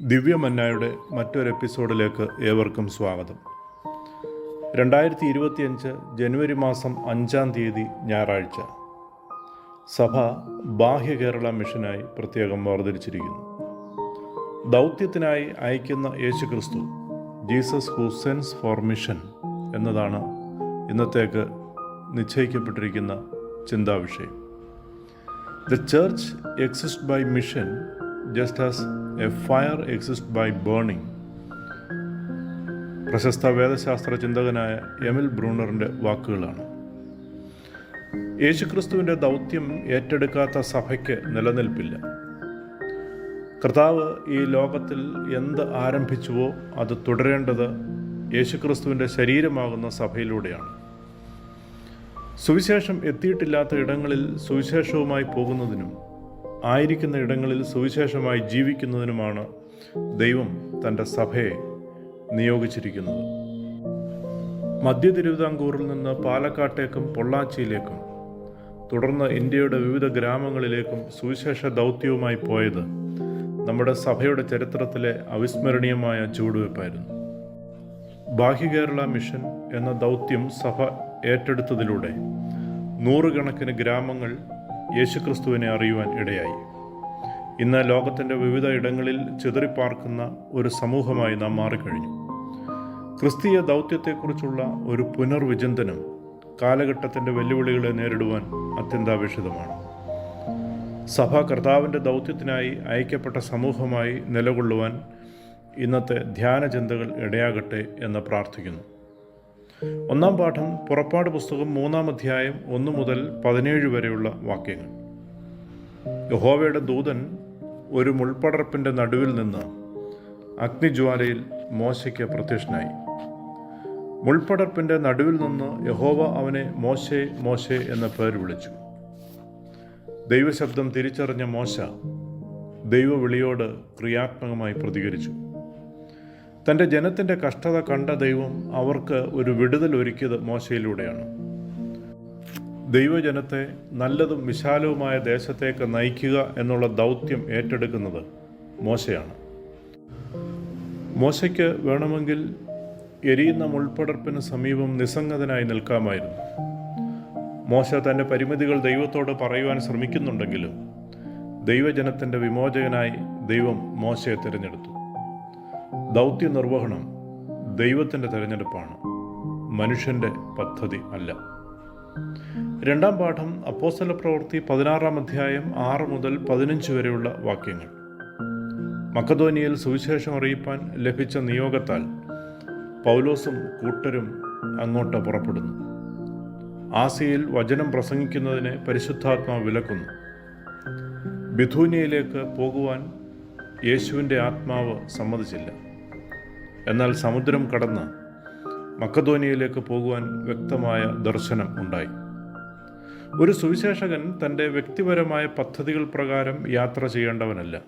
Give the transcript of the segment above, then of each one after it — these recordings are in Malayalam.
ദിവ്യമന്നായുടെ മറ്റൊരു എപ്പിസോഡിലേക്ക് ഏവർക്കും സ്വാഗതം. രണ്ടായിരത്തി ഇരുപത്തിയഞ്ച് ജനുവരി മാസം അഞ്ചാം തീയതി ഞായറാഴ്ച. സഭ ബാഹ്യ കേരള മിഷനായി പ്രത്യേകം വേർതിരിച്ചിരിക്കുന്നു. ദൗത്യത്തിനായി അയക്കുന്ന യേശു ക്രിസ്തു Jesus who sends for mission എന്നതാണ് ഇന്നത്തേക്ക് നിശ്ചയിക്കപ്പെട്ടിരിക്കുന്ന ചിന്താവിഷയം. The church exist by mission just as a fire exist by burning പ്രശസ്ത വേദശാസ്ത്ര ചിന്തകനായ എമിൽ ബ്രൂണറിന്റെ വാക്കുകളാണ്. യേശുക്രിസ്തുവിന്റെ ദൗത്യം ഏറ്റെടുക്കാത്ത സഭയ്ക്ക് നിലനിൽപ്പില്ല. കർത്താവ് ഈ ലോകത്തിൽ എന്ത് ആരംഭിച്ചുവോ അത് തുടരേണ്ടത് യേശുക്രിസ്തുവിന്റെ ശരീരമാകുന്ന സഭയിലൂടെയാണ്. സുവിശേഷം എത്തിയിട്ടില്ലാത്ത ഇടങ്ങളിൽ സുവിശേഷവുമായി പോകുന്നതിനും ആയിരിക്കുന്ന ഇടങ്ങളിൽ സുവിശേഷമായി ജീവിക്കുന്നതിനുമാണ് ദൈവം തന്റെ സഭയെ നിയോഗിച്ചിരിക്കുന്നത്. മധ്യ തിരുവിതാംകൂറിൽ നിന്ന് പാലക്കാട്ടേക്കും പൊള്ളാച്ചിയിലേക്കും തുടർന്ന് ഇന്ത്യയുടെ വിവിധ ഗ്രാമങ്ങളിലേക്കും സുവിശേഷ ദൗത്യവുമായി പോയത് നമ്മുടെ സഭയുടെ ചരിത്രത്തിലെ അവിസ്മരണീയമായ ബാഹ്യ കേരള മിഷൻ എന്ന ദൗത്യം സഭ ഏറ്റെടുത്തതിലൂടെ നൂറുകണക്കിന് ഗ്രാമങ്ങൾ യേശുക്രിസ്തുവിനെ അറിയുവാൻ ഇടയായി. ഇന്ന് ലോകത്തിന്റെ വിവിധ ഇടങ്ങളിൽ ചിതറിപ്പാർക്കുന്ന ഒരു സമൂഹമായി നാം മാറിക്കഴിഞ്ഞു. ക്രിസ്തീയ ദൗത്യത്തെക്കുറിച്ചുള്ള ഒരു പുനർവിചിന്തനം കാലഘട്ടത്തിന്റെ വെല്ലുവിളികളെ നേരിടുവാൻ അത്യന്താപേക്ഷിതമാണ്. സഭ കർത്താവിന്റെ ദൗത്യത്തിനായി അയക്കപ്പെട്ട സമൂഹമായി നിലകൊള്ളുവാൻ ഇന്നത്തെ ധ്യാനചിന്തകൾ ഇടയാകട്ടെ എന്ന് പ്രാർത്ഥിക്കുന്നു. ഒന്നാം പാഠം പുറപ്പാട് പുസ്തകം മൂന്നാം അധ്യായം ഒന്ന് മുതൽ പതിനേഴ് വരെയുള്ള വാക്യങ്ങൾ. യഹോവയുടെ ദൂതൻ ഒരു മുൾപ്പടർപ്പിന്റെ നടുവിൽ നിന്ന് അഗ്നിജ്വാലയിൽ മോശയ്ക്ക് പ്രത്യക്ഷനായി. മുൾപ്പടർപ്പിന്റെ നടുവിൽ നിന്ന് യഹോവ അവനെ മോശെ മോശെ എന്ന പേര് വിളിച്ചു. ദൈവശബ്ദം തിരിച്ചറിഞ്ഞ മോശ ദൈവവിളിയോട് ക്രിയാത്മകമായി പ്രതികരിച്ചു. തന്റെ ജനത്തിന്റെ കഷ്ടത കണ്ട ദൈവം അവർക്ക് ഒരു വിടുതൽ ഒരുക്കിയത് മോശയിലൂടെയാണ്. ദൈവജനത്തെ നല്ലതും വിശാലവുമായ ദേശത്തേക്ക് നയിക്കുക എന്നുള്ള ദൗത്യം ഏറ്റെടുക്കുന്നത് മോശയാണ്. മോശയ്ക്ക് വേണമെങ്കിൽ എരിയുന്ന മുൾപ്പടർപ്പിന് സമീപം നിസ്സംഗതനായി നിൽക്കാമായിരുന്നു. മോശ തന്റെ പരിമിതികൾ ദൈവത്തോട് പറയുവാൻ ശ്രമിക്കുന്നുണ്ടെങ്കിലും ദൈവജനത്തിന്റെ വിമോചകനായി ദൈവം മോശയെ തിരഞ്ഞെടുത്തു. ദൗത്യ നിർവഹണം ദൈവത്തിന്റെ തിരഞ്ഞെടുപ്പാണ്. മനുഷ്യന്റെ പദ്ധതി അല്ല. രണ്ടാം പാഠം അപ്പോസ്തല പ്രവൃത്തി പതിനാറാം അധ്യായം ആറ് മുതൽ പതിനഞ്ച് വരെയുള്ള വാക്യങ്ങൾ. മക്കധോനിയിൽ സുവിശേഷം അറിയിപ്പാൻ ലഭിച്ച നിയോഗത്താൽ പൗലോസും കൂട്ടരും അങ്ങോട്ട് പുറപ്പെടുന്നു. ആസിയയിൽ വചനം പ്രസംഗിക്കുന്നതിനെ പരിശുദ്ധാത്മാവ് വിലക്കുന്നു. ബിഥൂനിയയിലേക്ക് പോകുവാൻ യേശുവിന്റെ ആത്മാവ് സമ്മതിച്ചില്ല. എന്നാൽ സമുദ്രം കടന്ന് മക്കധോനിയയിലേക്ക് പോകുവാൻ വ്യക്തമായ ദർശനം ഉണ്ടായി. ഒരു സുവിശേഷകൻ തന്റെ വ്യക്തിപരമായ പദ്ധതികൾ പ്രകാരം യാത്ര ചെയ്യേണ്ടവനല്ല.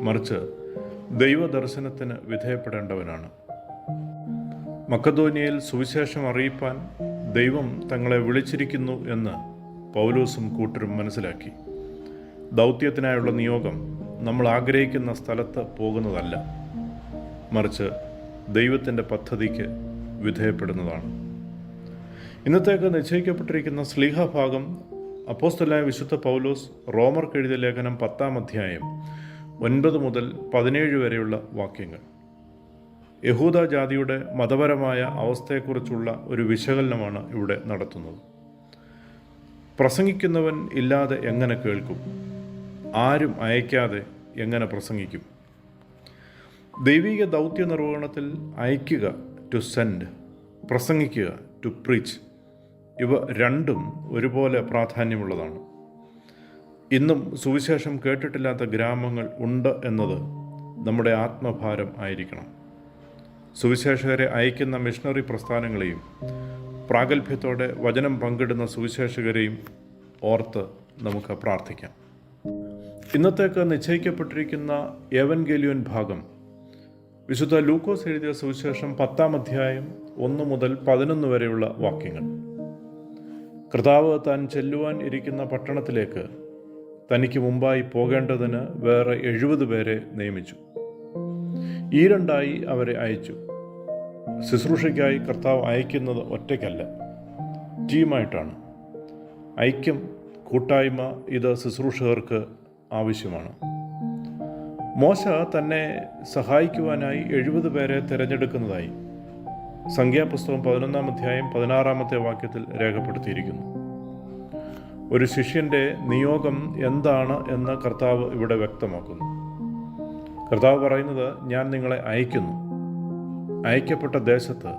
മറിച്ച് ദൈവദർശനത്തിന് വിധേയപ്പെടേണ്ടവനാണ്. മക്കധോനിയയിൽ സുവിശേഷം അറിയിപ്പാൻ ദൈവം തങ്ങളെ വിളിച്ചിരിക്കുന്നു എന്ന് പൗലോസും കൂട്ടരും മനസ്സിലാക്കി. ദൗത്യത്തിനായുള്ള നിയോഗം നമ്മൾ ആഗ്രഹിക്കുന്ന സ്ഥലത്ത് പോകുന്നതല്ല. മറിച്ച് ദൈവത്തിന്റെ പദ്ധതിക്ക് വിധേയപ്പെടുന്നതാണ്. ഇന്നത്തേക്ക് നിശ്ചയിക്കപ്പെട്ടിരിക്കുന്ന സ്ലീഹഭാഗം അപ്പോസ്തലായ വിശുദ്ധ പൗലോസ് റോമർ എഴുതിയ ലേഖനം പത്താം അധ്യായം ഒൻപത് മുതൽ പതിനേഴ് വരെയുള്ള വാക്യങ്ങൾ. യഹൂദ ജാതിയുടെ മതപരമായ അവസ്ഥയെക്കുറിച്ചുള്ള ഒരു വിശകലനമാണ് ഇവിടെ നടത്തുന്നത്. പ്രസംഗിക്കുന്നവൻ ഇല്ലാതെ എങ്ങനെ കേൾക്കും? ആരും അയക്കാതെ എങ്ങനെ പ്രസംഗിക്കും? ദൈവിക ദൗത്യ നിർവഹണത്തിൽ അയക്കുക ടു സെൻഡ് പ്രസംഗിക്കുക ടു പ്രീച്ച് ഇവ രണ്ടും ഒരുപോലെ പ്രാധാന്യമുള്ളതാണ്. ഇന്നും സുവിശേഷം കേട്ടിട്ടില്ലാത്ത ഗ്രാമങ്ങൾ ഉണ്ട് എന്നത് നമ്മുടെ ആത്മഭാരം ആയിരിക്കണം. സുവിശേഷകരെ അയക്കുന്ന മിഷണറി പ്രസ്ഥാനങ്ങളെയും പ്രാഗൽഭ്യത്തോടെ വചനം പങ്കിടുന്ന സുവിശേഷകരെയും ഓർത്ത് നമുക്ക് പ്രാർത്ഥിക്കാം. ഇന്നത്തേക്ക് നിശ്ചയിക്കപ്പെട്ടിരിക്കുന്ന ഏവൻഗേലിയൻ ഭാഗം വിശുദ്ധ ലൂക്കോസ് എഴുതിയ സുവിശേഷം പത്താം അധ്യായം ഒന്ന് മുതൽ പതിനൊന്ന് വരെയുള്ള വാക്യങ്ങൾ. കർത്താവ് താൻ ചെല്ലുവാൻ ഇരിക്കുന്ന പട്ടണത്തിലേക്ക് തനിക്ക് മുമ്പായി പോകേണ്ടതിന് വേറെ എഴുപത് പേരെ നിയമിച്ചു. ഈ രണ്ടായി അവരെ അയച്ചു. ശുശ്രൂഷയ്ക്കായി കർത്താവ് അയക്കുന്നത് ഒറ്റയ്ക്കല്ല ടീമായിട്ടാണ്. ഐക്യം കൂട്ടായ്മ ഇത് ശുശ്രൂഷകർക്ക് ആവശ്യമാണ്. മോശ തന്നെ സഹായിക്കുവാനായി എഴുപത് പേരെ തിരഞ്ഞെടുക്കുന്നതായി സംഖ്യാപുസ്തകം പതിനൊന്നാം അധ്യായം പതിനാറാമത്തെ വാക്യത്തിൽ രേഖപ്പെടുത്തിയിരിക്കുന്നു. ഒരു ശിഷ്യന്റെ നിയോഗം എന്താണ് എന്ന് കർത്താവ് ഇവിടെ വ്യക്തമാക്കുന്നു. കർത്താവ് പറയുന്നത് ഞാൻ നിങ്ങളെ അയക്കുന്നു അയക്കപ്പെട്ട ദേശത്ത്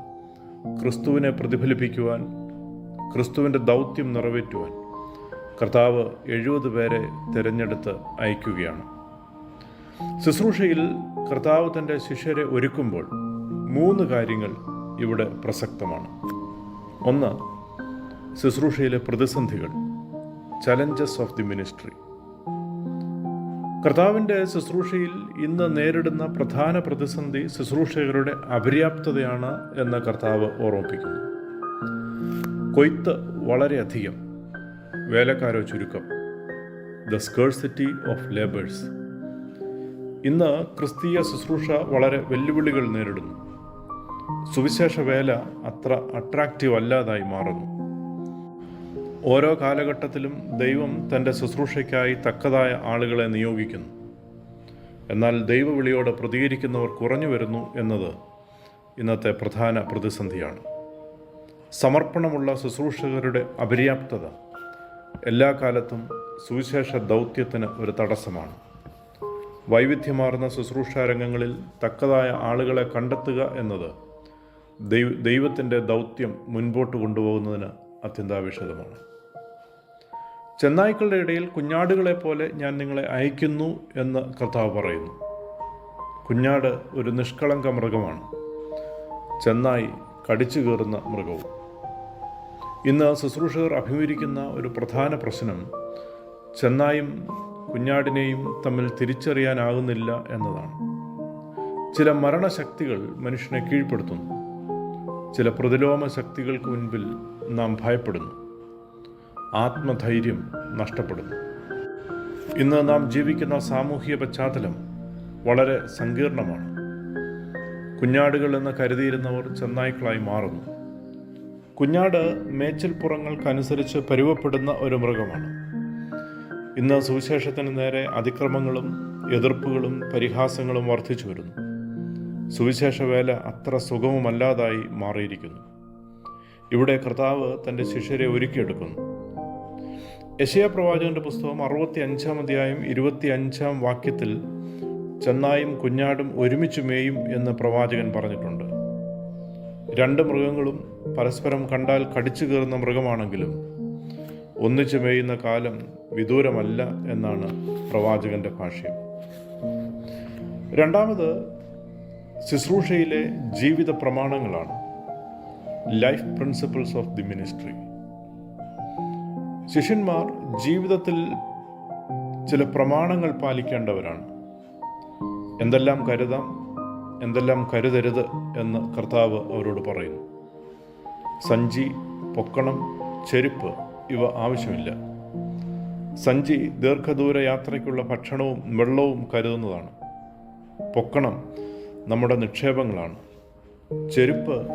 ക്രിസ്തുവിനെ പ്രതിഫലിപ്പിക്കുവാൻ ക്രിസ്തുവിന്റെ ദൗത്യം നിറവേറ്റുവാൻ കർത്താവ് എഴുപത് പേരെ തിരഞ്ഞെടുത്ത് അയക്കുകയാണ്. ശുശ്രൂഷയിൽ കർത്താവ് തന്റെ ശിഷ്യരെ ഒരുക്കുമ്പോൾ മൂന്ന് കാര്യങ്ങൾ ഇവിടെ പ്രസക്തമാണ്. ഒന്ന് ശുശ്രൂഷയിലെ പ്രതിസന്ധികൾ ചലഞ്ചസ് ഓഫ് ദി മിനിസ്ട്രി കർത്താവിന്റെ ശുശ്രൂഷയിൽ ഇന്ന് നേരിടുന്ന പ്രധാന പ്രതിസന്ധി ശുശ്രൂഷകരുടെ അപര്യാപ്തതയാണ് എന്ന് കർത്താവ് ഓർമ്മിപ്പിക്കുന്നു. കൊയ്ത്ത് വളരെയധികം വേലക്കാരോ ചുരുക്കം ദ സ്കേഴ്സിറ്റി ഓഫ് ലേബേഴ്സ് ഇന്ന് ക്രിസ്തീയ ശുശ്രൂഷ വളരെ വെല്ലുവിളികൾ നേരിടുന്നു. സുവിശേഷ വേല അത്ര അട്രാക്റ്റീവ് അല്ലാതായി മാറുന്നു. ഓരോ കാലഘട്ടത്തിലും ദൈവം തന്റെ ശുശ്രൂഷയ്ക്കായി തക്കതായ ആളുകളെ നിയോഗിക്കുന്നു. എന്നാൽ ദൈവവിളിയോട് പ്രതികരിക്കുന്നവർ കുറഞ്ഞു വരുന്നു എന്നത് ഇന്നത്തെ പ്രധാന പ്രതിസന്ധിയാണ്. സമർപ്പണമുള്ള ശുശ്രൂഷകരുടെ അപര്യാപ്തത എല്ലാ കാലത്തും സുവിശേഷ ദൗത്യത്തിന് ഒരു തടസ്സമാണ്. വൈവിധ്യമാർന്ന ശുശ്രൂഷാ രംഗങ്ങളിൽ തക്കതായ ആളുകളെ കണ്ടെത്തുക എന്നത് ദൈവ ദൈവത്തിന്റെ ദൗത്യം മുൻപോട്ട് കൊണ്ടുപോകുന്നതിന് അത്യന്താപേക്ഷിതമാണ്. ചെന്നായ്ക്കളുടെ ഇടയിൽ കുഞ്ഞാടുകളെ പോലെ ഞാൻ നിങ്ങളെ അയക്കുന്നു എന്ന് കർത്താവ് പറയുന്നു. കുഞ്ഞാട് ഒരു നിഷ്കളങ്ക മൃഗമാണ്. ചെന്നായി കടിച്ചു കയറുന്ന മൃഗവും. ഇന്ന് ശുശ്രൂഷകർ അഭിമുഖീകരിക്കുന്ന ഒരു പ്രധാന പ്രശ്നം ചെന്നായും കുഞ്ഞാടിനെയും തമ്മിൽ തിരിച്ചറിയാനാകുന്നില്ല എന്നതാണ്. ചില മരണശക്തികൾ മനുഷ്യനെ കീഴ്പ്പെടുത്തുന്നു. ചില പ്രതിലോമ ശക്തികൾക്ക് മുൻപിൽ നാം ഭയപ്പെടുന്നു. ആത്മധൈര്യം നഷ്ടപ്പെടുന്നു. ഇന്ന് നാം ജീവിക്കുന്ന സാമൂഹിക പശ്ചാത്തലം വളരെ സങ്കീർണമാണ്. കുഞ്ഞാടുകൾ എന്ന് കരുതിയിരുന്നവർ ചെന്നായ്ക്കളായി മാറുന്നു. കുഞ്ഞാട് മേച്ചിൽപ്പുറങ്ങൾക്കനുസരിച്ച് പരുവപ്പെടുന്ന ഒരു മൃഗമാണ്. ഇന്ന് സുവിശേഷത്തിന് നേരെ അതിക്രമങ്ങളും എതിർപ്പുകളും പരിഹാസങ്ങളും വർദ്ധിച്ചു വരുന്നു. സുവിശേഷ വേല അത്ര സുഗമമല്ലാതായി മാറിയിരിക്കുന്നു. ഇവിടെ കർത്താവ് തന്റെ ശിഷ്യരെ ഒരുക്കിയെടുക്കുന്നു. യശയ പ്രവാചകന്റെ പുസ്തകം അറുപത്തി അഞ്ചാം അധ്യായം ഇരുപത്തി അഞ്ചാം വാക്യത്തിൽ ചെന്നായും കുഞ്ഞാടും ഒരുമിച്ച് മേയും എന്ന് പ്രവാചകൻ പറഞ്ഞിട്ടുണ്ട്. രണ്ട് മൃഗങ്ങളും പരസ്പരം കണ്ടാൽ കടിച്ചു കയറുന്ന മൃഗമാണെങ്കിലും ഒന്നിച്ചു മേയുന്ന കാലം വിദൂരമല്ല എന്നാണ് പ്രവാചകന്റെ ഭാഷ്യം. രണ്ടാമത് ശുശ്രൂഷയിലെ ജീവിത പ്രമാണങ്ങളാണ്. Life principles of the ministry ശിഷ്യന്മാർ ജീവിതത്തിൽ ചില പ്രമാണങ്ങൾ പാലിക്കേണ്ടവരാണ്. എന്തെല്ലാം കരുതാം എന്തെല്ലാം കരുതരുത് എന്ന് കർത്താവ് അവരോട് പറയുന്നു. സഞ്ചി പൊക്കണം ചെരുപ്പ് ഇവ ആവശ്യമില്ല. സഞ്ചി ദീർഘദൂര യാത്രയ്ക്കുള്ള ഭക്ഷണവും വെള്ളവും കരുതുന്നതാണ്. പൊക്കണം നമ്മുടെ നിക്ഷേപങ്ങളാണ്. ചെരുപ്പ്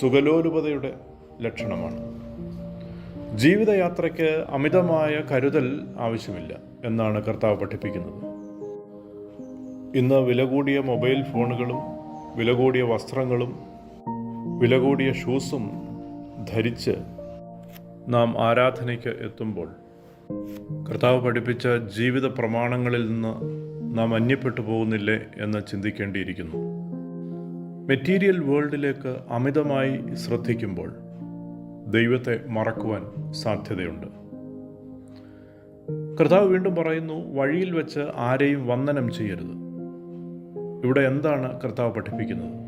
സുഖലോലുപതയുടെ ലക്ഷണമാണ്. ജീവിതയാത്രയ്ക്ക് അമിതമായ കരുതൽ ആവശ്യമില്ല എന്നാണ് കർത്താവ് പഠിപ്പിക്കുന്നത്. ഇന്ന് വില കൂടിയ മൊബൈൽ ഫോണുകളും വില കൂടിയ വസ്ത്രങ്ങളും വില കൂടിയ ഷൂസും ധരിച്ച് നാം ആരാധനയ്ക്ക് എത്തുമ്പോൾ കർത്താവ് പഠിപ്പിച്ച ജീവിത പ്രമാണങ്ങളിൽ നിന്ന് നാം അന്യപ്പെട്ടു പോകുന്നില്ലേ എന്ന് ചിന്തിക്കേണ്ടിയിരിക്കുന്നു. മെറ്റീരിയൽ വേൾഡിലേക്ക് അമിതമായി ശ്രദ്ധിക്കുമ്പോൾ ദൈവത്തെ മറക്കുവാൻ സാധ്യതയുണ്ട്. കർത്താവ് വീണ്ടും പറയുന്നു വഴിയിൽ വെച്ച് ആരെയും വന്ദനം ചെയ്യരുത്. ഇവിടെ എന്താണ് കർത്താവ് പഠിപ്പിക്കുന്നത്?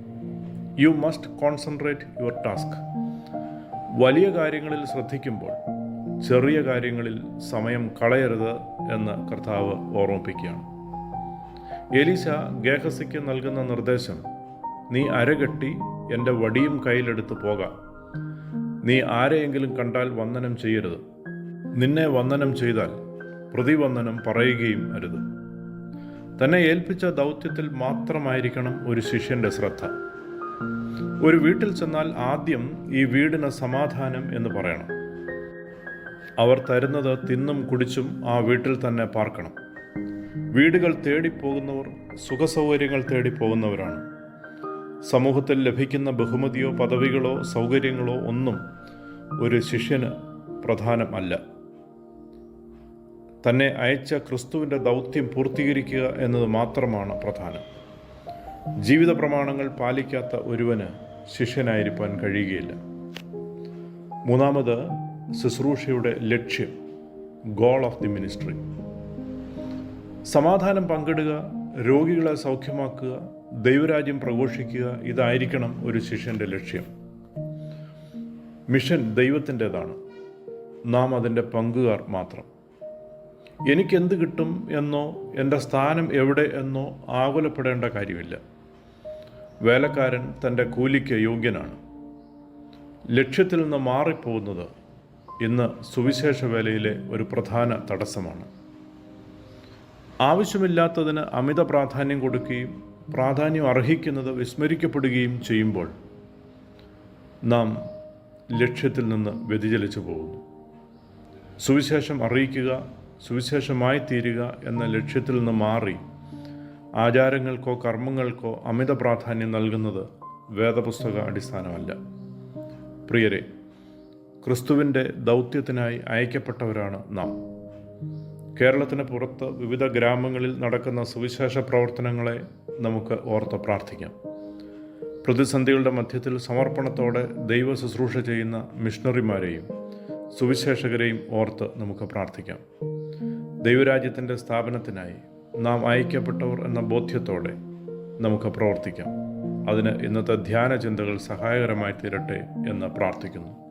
You must concentrate your task വലിയ കാര്യങ്ങളിൽ ശ്രദ്ധിക്കുമ്പോൾ ചെറിയ കാര്യങ്ങളിൽ സമയം കളയരുത് എന്ന് കർത്താവ് ഓർമ്മിപ്പിക്കുകയാണ്. എലീശ ഗേഹസിക്ക് നൽകുന്ന നിർദ്ദേശം നീ അരകെട്ടി എന്റെ വടിയും കയ്യിലെടുത്ത് പോകാം. നീ ആരെയെങ്കിലും കണ്ടാൽ വന്ദനം ചെയ്യരുത്. നിന്നെ വന്ദനം ചെയ്താൽ പ്രതിവന്ദനം പറയുകയും അരുത്. തന്നെ ഏൽപ്പിച്ച ദൗത്യത്തിൽ മാത്രമായിരിക്കണം ഒരു ശിഷ്യന്റെ ശ്രദ്ധ. ഒരു വീട്ടിൽ ചെന്നാൽ ആദ്യം ഈ വീടിന് സമാധാനം എന്ന് പറയണം. അവർ തരുന്നത് തിന്നും കുടിച്ചും ആ വീട്ടിൽ തന്നെ പാർക്കണം. വീടുകൾ തേടിപ്പോകുന്നവർ സുഖസൗകര്യങ്ങൾ തേടിപ്പോകുന്നവരാണ്. സമൂഹത്തിൽ ലഭിക്കുന്ന ബഹുമതിയോ പദവികളോ സൗകര്യങ്ങളോ ഒന്നും ഒരു ശിഷ്യന് പ്രധാനമല്ല. തന്നെ അയച്ച ക്രിസ്തുവിന്റെ ദൗത്യം പൂർത്തീകരിക്കുക എന്നത് മാത്രമാണ് പ്രധാനം. ജീവിത പ്രമാണങ്ങൾ പാലിക്കാത്ത ഒരുവന് ശിഷ്യനായിരിക്കാൻ കഴിയുകയില്ല. മൂന്നാമത് ശുശ്രൂഷയുടെ ലക്ഷ്യം ഗോൾ ഓഫ് ദി മിനിസ്ട്രി സമാധാനം പങ്കിടുക രോഗികളെ സൗഖ്യമാക്കുക ദൈവരാജ്യം പ്രഘോഷിക്കുക ഇതായിരിക്കണം ഒരു ശിഷ്യന്റെ ലക്ഷ്യം. മിഷൻ ദൈവത്തിന്റെതാണ്. നാം അതിന്റെ പങ്കുകാർ മാത്രം. എനിക്കെന്ത് കിട്ടും എന്നോ എന്റെ സ്ഥാനം എവിടെ എന്നോ ആകുലപ്പെടേണ്ട കാര്യമില്ല. വേലക്കാരൻ തന്റെ കൂലിക്ക് യോഗ്യനാണ്. ലക്ഷ്യത്തിൽ നിന്ന് മാറിപ്പോകുന്നത് ഇന്ന് സുവിശേഷ വേലയിലെ ഒരു പ്രധാന തടസ്സമാണ്. ആവശ്യമില്ലാത്തതിന് അമിത പ്രാധാന്യം കൊടുക്കുകയും പ്രാധാന്യം അർഹിക്കുന്നത് വിസ്മരിക്കപ്പെടുകയും ചെയ്യുമ്പോൾ നാം ലക്ഷ്യത്തിൽ നിന്ന് വ്യതിചലിച്ചു പോകുന്നു. സുവിശേഷം അറിയിക്കുക സുവിശേഷമായി തീരുക എന്ന ലക്ഷ്യത്തിൽ നിന്ന് മാറി ആചാരങ്ങൾക്കോ കർമ്മങ്ങൾക്കോ അമിത പ്രാധാന്യം നൽകുന്നത് വേദപുസ്തക അടിസ്ഥാനമല്ല. പ്രിയരെ ക്രിസ്തുവിന്റെ ദൗത്യത്തിനായി അയക്കപ്പെട്ടവരാണ് നാം. കേരളത്തിന് പുറത്ത് വിവിധ ഗ്രാമങ്ങളിൽ നടക്കുന്ന സുവിശേഷ പ്രവർത്തനങ്ങളെ നമുക്ക് ഓർത്ത് പ്രാർത്ഥിക്കാം. പ്രതിസന്ധികളുടെ മധ്യത്തിൽ സമർപ്പണത്തോടെ ദൈവ ശുശ്രൂഷ ചെയ്യുന്ന മിഷണറിമാരെയും സുവിശേഷകരെയും ഓർത്ത് നമുക്ക് പ്രാർത്ഥിക്കാം. ദൈവരാജ്യത്തിന്റെ സ്ഥാപനത്തിനായി നാം അയക്കപ്പെട്ടവർ എന്ന ബോധ്യത്തോടെ നമുക്ക് പ്രവർത്തിക്കാം. അതിന് ഇന്നത്തെ ധ്യാന ചിന്തകൾ സഹായകരമായി തീരട്ടെ എന്ന് പ്രാർത്ഥിക്കുന്നു.